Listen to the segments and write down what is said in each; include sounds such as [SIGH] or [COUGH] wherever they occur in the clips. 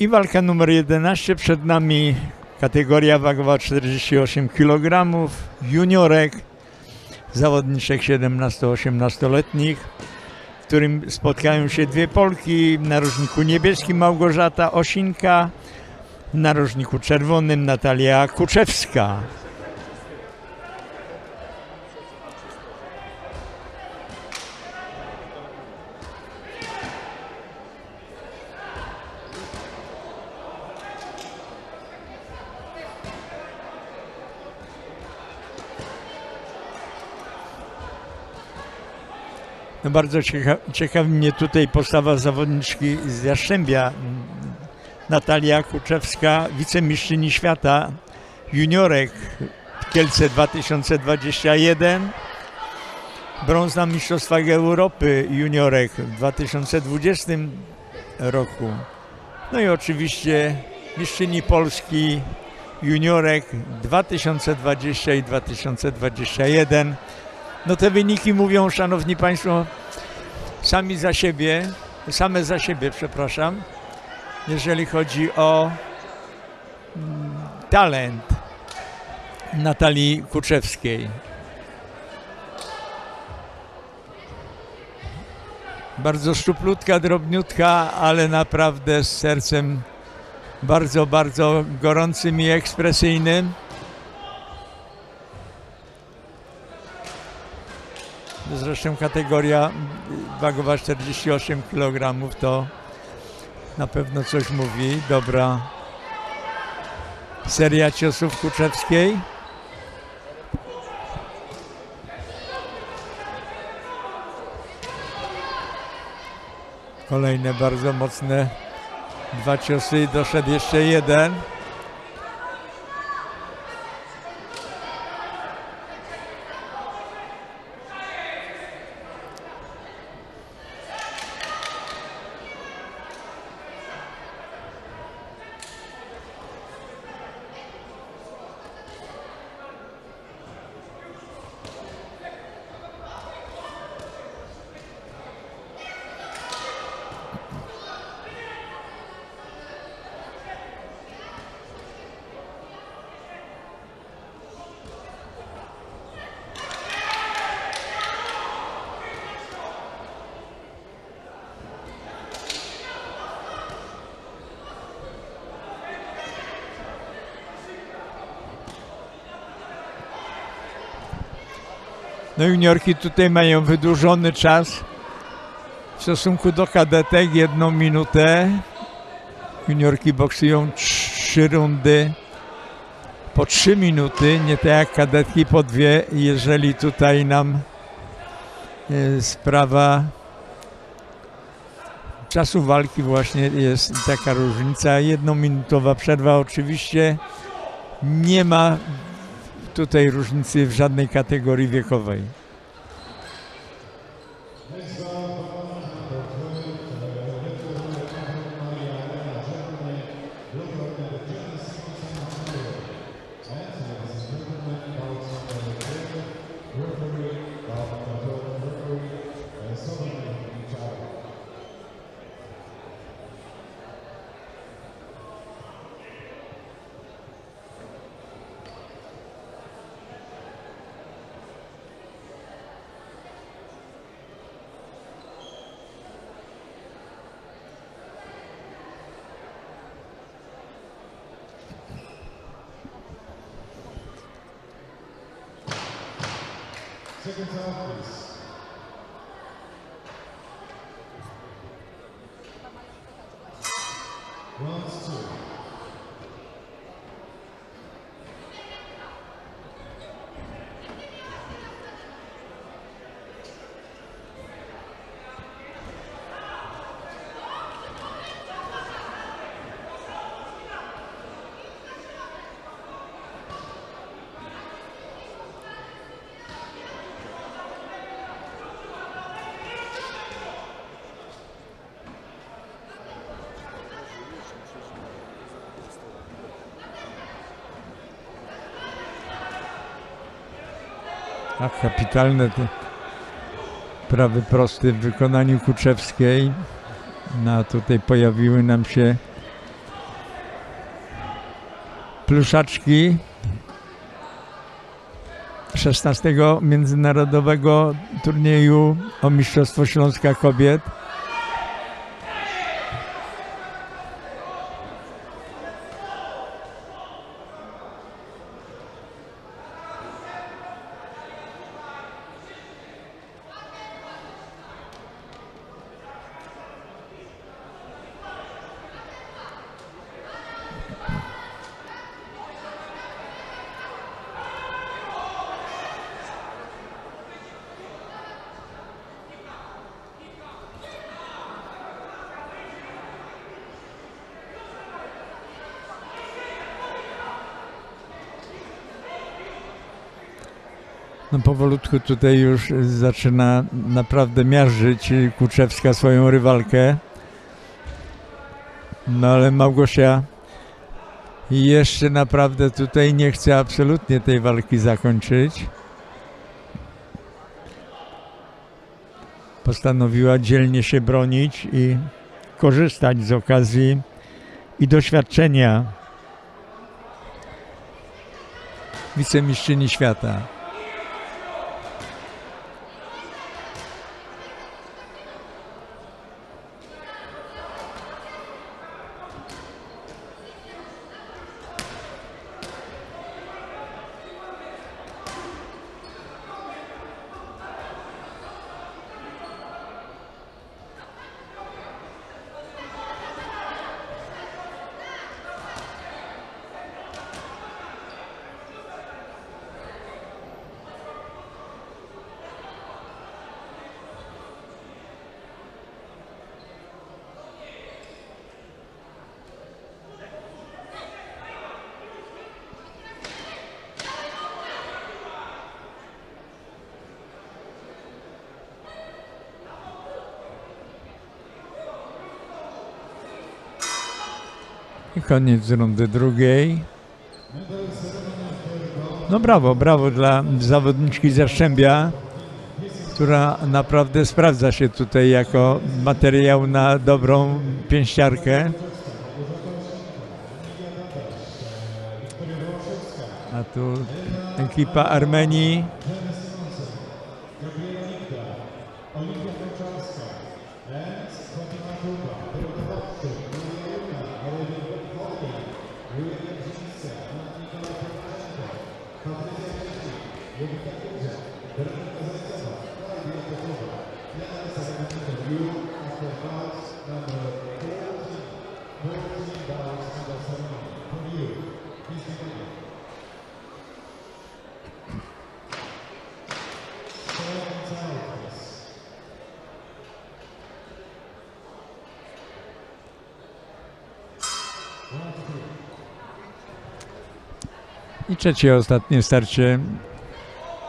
I walka numer 11 przed nami. Kategoria wagowa 48 kg, juniorek, zawodniczek 17-18-letnich, w którym spotkają się dwie Polki, w narożniku niebieskim Małgorzata Osinka, w narożniku czerwonym Natalia Kuczewska. No bardzo cieka ciekawi mnie tutaj postawa zawodniczki z Jastrzębia. mm, Natalia Kuczewska, wicemistrzyni świata juniorek w Kielce 2021. Brąz na Mistrzostwach Europy juniorek w 2020 roku. No i oczywiście mistrzyni Polski juniorek 2020 i 2021. No te wyniki mówią, szanowni państwo, sami za siebie, same za siebie, przepraszam, jeżeli chodzi o mm, talent Natalii Kuczewskiej. Bardzo szczuplutka, drobniutka, ale naprawdę z sercem bardzo, bardzo gorącym i ekspresyjnym. Zresztą kategoria wagowa 48 kg to na pewno coś mówi. Dobra seria ciosów Kuczewskiej. Kolejne bardzo mocne dwa ciosy. Doszedł jeszcze jeden. No juniorki tutaj mają wydłużony czas w stosunku do kadetek, jedną minutę. Juniorki boksują trzy rundy po trzy minuty, nie tak jak kadetki po dwie. Jeżeli tutaj nam e, sprawa czasu walki właśnie jest taka różnica. Jednominutowa przerwa oczywiście nie ma tutaj różnicy w żadnej kategorii wiekowej. Tickets off. A kapitalne te prawy prosty w wykonaniu Kuczewskiej. No tutaj pojawiły nam się pluszaczki 16 międzynarodowego turnieju o Mistrzostwo Śląska Kobiet. No powolutku tutaj już zaczyna naprawdę miażdżyć Kuczewska swoją rywalkę. No ale Małgosia jeszcze naprawdę tutaj nie chce absolutnie tej walki zakończyć. Postanowiła dzielnie się bronić i korzystać z okazji i doświadczenia wicemistrzyni świata. Koniec rundy drugiej. No brawo, brawo dla zawodniczki Zaszczębia, która naprawdę sprawdza się tutaj jako materiał na dobrą pięściarkę. A tu ekipa Armenii. I trzecie, ostatnie starcie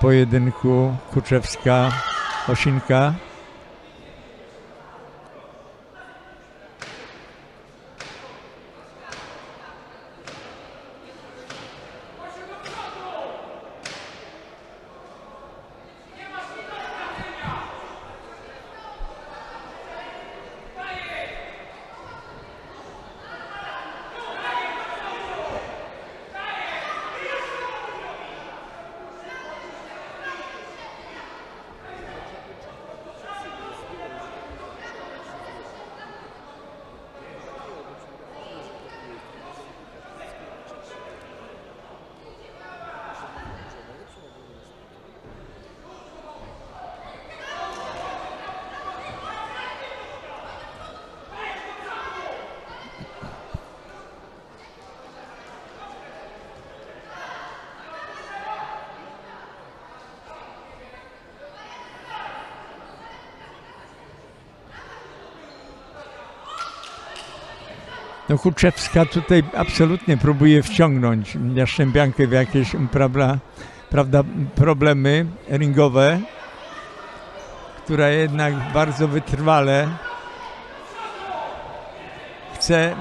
pojedynku Kuczewska-Osinka. No Kuczewska tutaj absolutnie próbuje wciągnąć Jaszczębiankę w jakieś prawda, prawda, problemy ringowe, która jednak bardzo wytrwale chce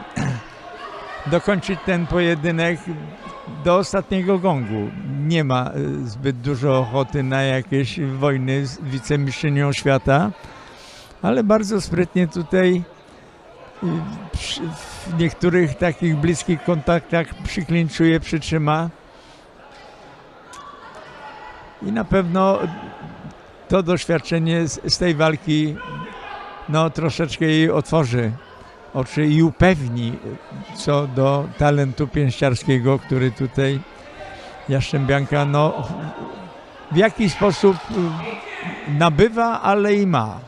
[CLEARS THROAT] dokończyć ten pojedynek do ostatniego gongu. Nie ma y, zbyt dużo ochoty na jakieś wojny z wicemistrzynią świata, ale bardzo sprytnie tutaj w niektórych takich bliskich kontaktach przyklinczuje, przytrzyma. I na pewno to doświadczenie z, z tej walki no, troszeczkę jej otworzy oczy i upewni co do talentu pięściarskiego, który tutaj Jaszczębianka no, w jakiś sposób nabywa, ale i ma.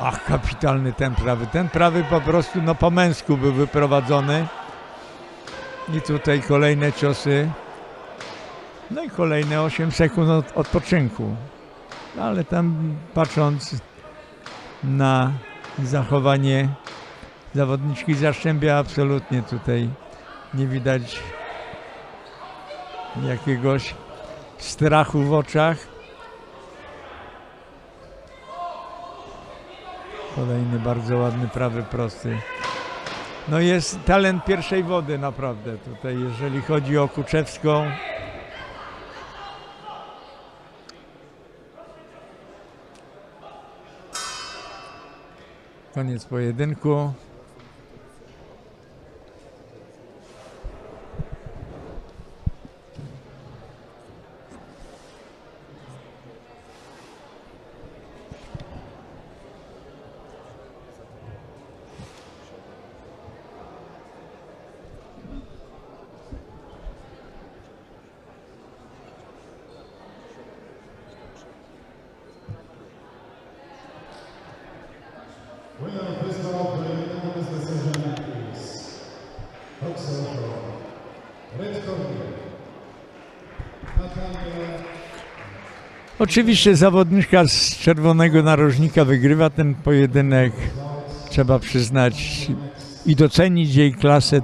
Ach, kapitalny ten prawy. Ten prawy po prostu no, po męsku był wyprowadzony. I tutaj kolejne ciosy. No i kolejne 8 sekund od, odpoczynku. Ale tam patrząc na zachowanie zawodniczki Zaszczębia, absolutnie tutaj nie widać jakiegoś strachu w oczach. Kolejny bardzo ładny prawy prosty. No jest talent pierwszej wody naprawdę tutaj, jeżeli chodzi o Kuczewską. Koniec pojedynku. Oczywiście zawodniczka z czerwonego narożnika wygrywa ten pojedynek. Trzeba przyznać i docenić jej klasę